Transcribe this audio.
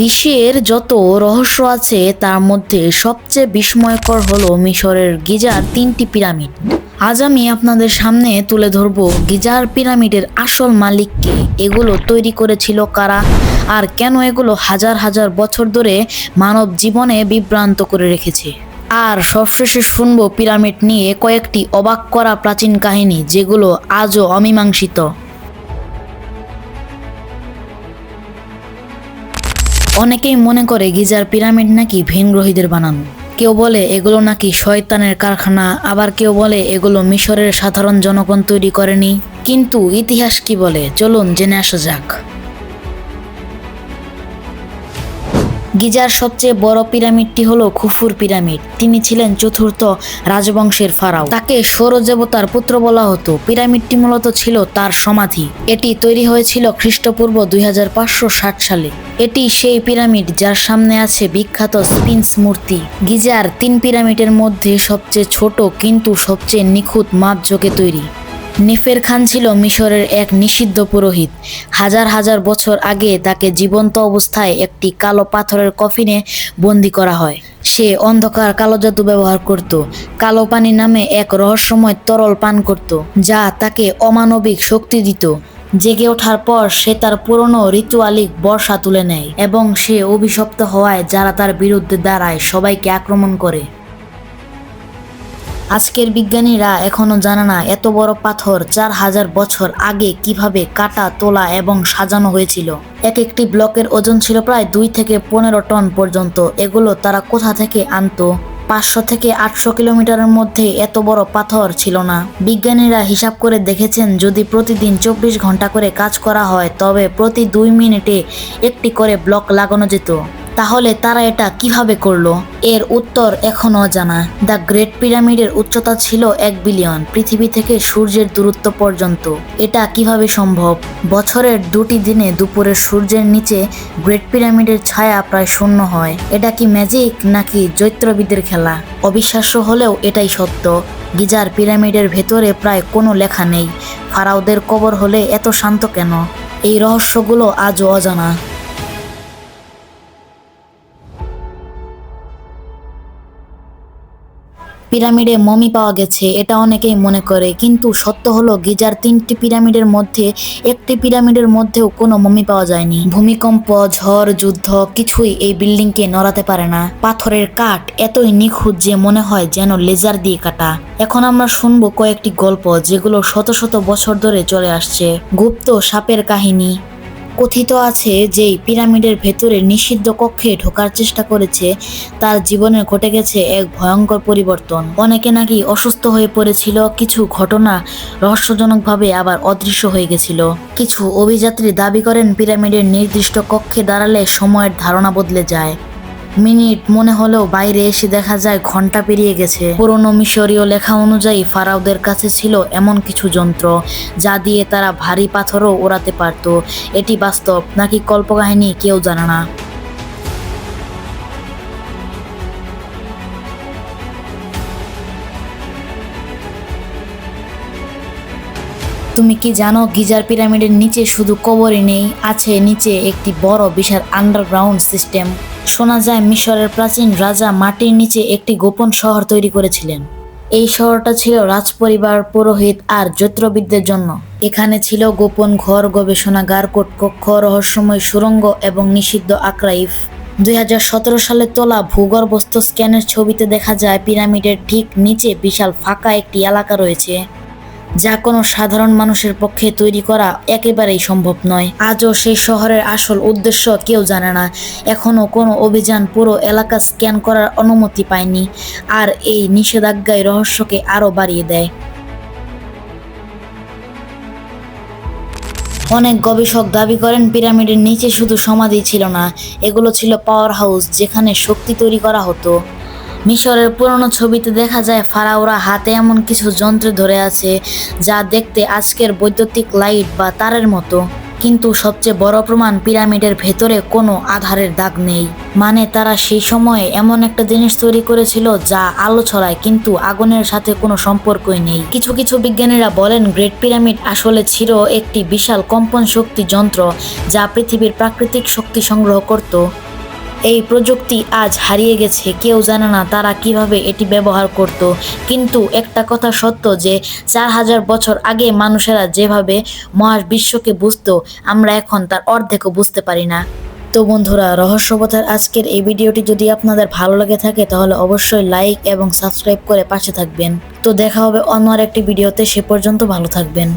বিশ্বের যত রহস্য আছে, তার মধ্যে সবচেয়ে বিস্ময়কর হলো মিশরের গিজার তিনটি পিরামিড। আজ আমি আপনাদের সামনে তুলে ধরব গিজার পিরামিডের আসল মালিককে। এগুলো তৈরি করেছিল কারা আর কেন এগুলো হাজার হাজার বছর ধরে মানব জীবনে বিভ্রান্ত করে রেখেছে? আর সবশেষে শুনব পিরামিড নিয়ে কয়েকটি অবাক করা প্রাচীন কাহিনী, যেগুলো আজও অমীমাংসিত। অনেকেই মনে করে গিজার পিরামিড নাকি ভিনগ্রহীদের বানানো। কেউ বলে এগুলো নাকি শয়তানের কারখানা, আবার কেউ বলে এগুলো মিশরের সাধারণ জনগণ তৈরি করেনি। কিন্তু ইতিহাস কি বলে? চলুন জেনে আসা যাক। গিজার সবচেয়ে বড় পিরামিডটি হল খুফুর পিরামিড। তিনি ছিলেন চতুর্থ রাজবংশের ফারাও। তাকে সৌরদেবতার পুত্র বলা হতো। পিরামিডটি মূলত ছিল তার সমাধি। এটি তৈরি হয়েছিল খ্রিস্টপূর্ব দুই হাজার পাঁচশো ষাট সালে। এটি সেই পিরামিড যার সামনে আছে বিখ্যাত স্পিন্স মূর্তি। গিজার তিন পিরামিডের মধ্যে সবচেয়ে ছোট কিন্তু সবচেয়ে নিখুঁত মাপঝোঁকে তৈরি। নেফের খান ছিল মিশরের এক নিষিদ্ধ পুরোহিত। হাজার হাজার বছর আগে তাকে জীবন্ত অবস্থায় একটি কালো পাথরের কফিনে বন্দি করা হয়। সে অন্ধকার কালো জাদু ব্যবহার করত। কালো পানি নামে এক রহস্যময় তরল পান করত, যা তাকে অমানবিক শক্তি দিত। জেগে ওঠার পর সে তার পুরনো রিচুয়ালিক বর্ষা তুলে নেয় এবং সে অভিশপ্ত হওয়ায় যারা তার বিরুদ্ধে দাঁড়ায় সবাইকে আক্রমণ করে। আজকের বিজ্ঞানীরা এখনও জানে না এত বড় পাথর চার হাজার বছর আগে কীভাবে কাটা, তোলা এবং সাজানো হয়েছিল। এক একটি ব্লকের ওজন ছিল প্রায় দুই থেকে পনেরো টন পর্যন্ত। এগুলো তারা কোথা থেকে আনতো? পাঁচশো থেকে আটশো কিলোমিটারের মধ্যে এত বড় পাথর ছিল না। বিজ্ঞানীরা হিসাব করে দেখেছেন, যদি প্রতিদিন চব্বিশ ঘণ্টা করে কাজ করা হয়, তবে প্রতি দুই মিনিটে একটি করে ব্লক লাগানো যেত। তাহলে তারা এটা কীভাবে করল? এর উত্তর এখনও জানা। দ্য গ্রেট পিরামিডের উচ্চতা ছিল এক বিলিয়ন, পৃথিবী থেকে সূর্যের দূরত্ব পর্যন্ত। এটা কীভাবে সম্ভব? বছরের দুটি দিনে দুপুরের সূর্যের নিচে গ্রেট পিরামিডের ছায়া প্রায় শূন্য হয়। এটা কি ম্যাজিক নাকি জৈত্রবিদের খেলা? অবিশ্বাস্য হলেও এটাই সত্য। গিজার পিরামিডের ভেতরে প্রায় কোনো লেখা নেই। ফারাওদের কবর হলে এত শান্ত কেন? এই রহস্যগুলো আজও অজানা। পিরামিডে মমি পাওয়া গেছে, এটা অনেকেই মনে করে। কিন্তু সত্য হলো, গিজার তিনটি পিরামিডের মধ্যে, একটি পিরামিডের মধ্যেও কোনো মমি পাওয়া যায়নি। ভূমিকম্প, ঝড়, যুদ্ধ, কিছুই এই বিল্ডিংকে নড়াতে পারে না। পাথরের কাঠ এতই নিখুঁত যে মনে হয় যেন লেজার দিয়ে কাটা। এখন আমরা শুনব কয়েকটি গল্প, যেগুলো শত শত বছর ধরে চলে আসছে। গুপ্ত সাপের কাহিনী। কথিত আছে যে পিরামিডের ভেতরে নিষিদ্ধ কক্ষে ঢোকার চেষ্টা করেছে, তার জীবনে ঘটে গেছে এক ভয়ঙ্কর পরিবর্তন। অনেকে নাকি অসুস্থ হয়ে পড়েছিল, কিছু ঘটনা রহস্যজনকভাবে আবার অদৃশ্য হয়ে গেছিল। কিছু অভিযাত্রী দাবি করেন, পিরামিডের নির্দিষ্ট কক্ষে দাঁড়ালে সময়ের ধারণা বদলে যায়। মিনিট মনে হলেও বাইরে এসে দেখা যায় ঘণ্টা পেরিয়ে গেছে। পুরনো মিশরীয় লেখা অনুযায়ী ফারাওদের কাছে ছিল এমন কিছু যন্ত্র, যা দিয়ে তারা ভারী পাথরও ওড়াতে পারত। এটি বাস্তব, নাকি কল্পকাহিনী কেউ জানে না। তুমি কি জানো, গিজার পিরামিডের নিচে শুধু কবরই নেই, আছে নিচে একটি বড় বিশাল আন্ডারগ্রাউন্ড সিস্টেম শোনা যায় মিশরের প্রাচীন রাজা মাটির নিচে একটি গোপন শহর তৈরি করেছিলেন। এই শহরটা ছিল রাজপরিবার, পুরোহিত আর জ্যোতির্বিদদের জন্য। এখানে ছিল গোপন ঘর, গবেষণাগার কক্ষ রহস্যময় সুরঙ্গ এবং নিষিদ্ধ আক্রাইফ। দুই হাজার সতেরো সালে তোলা ভূগর্ভস্থ স্ক্যানের ছবিতে দেখা যায়, পিরামিডের ঠিক নিচে বিশাল ফাঁকা একটি এলাকা রয়েছে। যা কোনো সাধারণ মানুষের পক্ষে তৈরি করা একেবারেই সম্ভব নয়। আজও সেই শহরের আসল উদ্দেশ্য কেউ জানে না। এখনও কোনো অভিযান পুরো এলাকা স্ক্যান করার অনুমতি পায়নি আর এই নিষেধাজ্ঞায় রহস্যকে আরও বাড়িয়ে দেয়। অনেক গবেষক দাবি করেন পিরামিডের নিচে শুধু সমাধি ছিল না, এগুলো ছিল পাওয়ার হাউস যেখানে শক্তি তৈরি করা হতো। মিশরের পুরনো ছবিতে দেখা যায় ফারাওরা হাতে এমন কিছু যন্ত্র ধরে আছে যা দেখতে আজকের বৈদ্যুতিক লাইট বা তারের মতো। কিন্তু সবচেয়ে বড় প্রমাণ পিরামিডের ভেতরে কোনো আধারের দাগ নেই। মানে তারা সেই সময়ে এমন একটা জিনিস তৈরি করেছিল যা আলো ছড়ায়, কিন্তু আগুনের সাথে কোনো সম্পর্কই নেই। কিছু কিছু বিজ্ঞানীরা বলেন গ্রেট পিরামিড আসলে ছিল একটি বিশাল কম্পন শক্তি যন্ত্র যা পৃথিবীর প্রাকৃতিক শক্তি সংগ্রহ করত। এই প্রযুক্তি আজ হারিয়ে গেছে। কেউ জানে না তারা কীভাবে এটি ব্যবহার করত। কিন্তু একটা কথা সত্য যে, চার হাজার বছর আগে মানুষেরা যেভাবে মহাবিশ্বকে বুঝতো, আমরা এখন তার অর্ধেকও বুঝতে পারি না। তো বন্ধুরা রহস্যপথার আজকের এই ভিডিওটি যদি আপনাদের ভালো লাগে থাকে, তাহলে অবশ্যই লাইক এবং সাবস্ক্রাইব করে পাশে থাকবেন। তো দেখা হবে অন্য আর একটি ভিডিওতে, সে পর্যন্ত ভালো থাকবেন।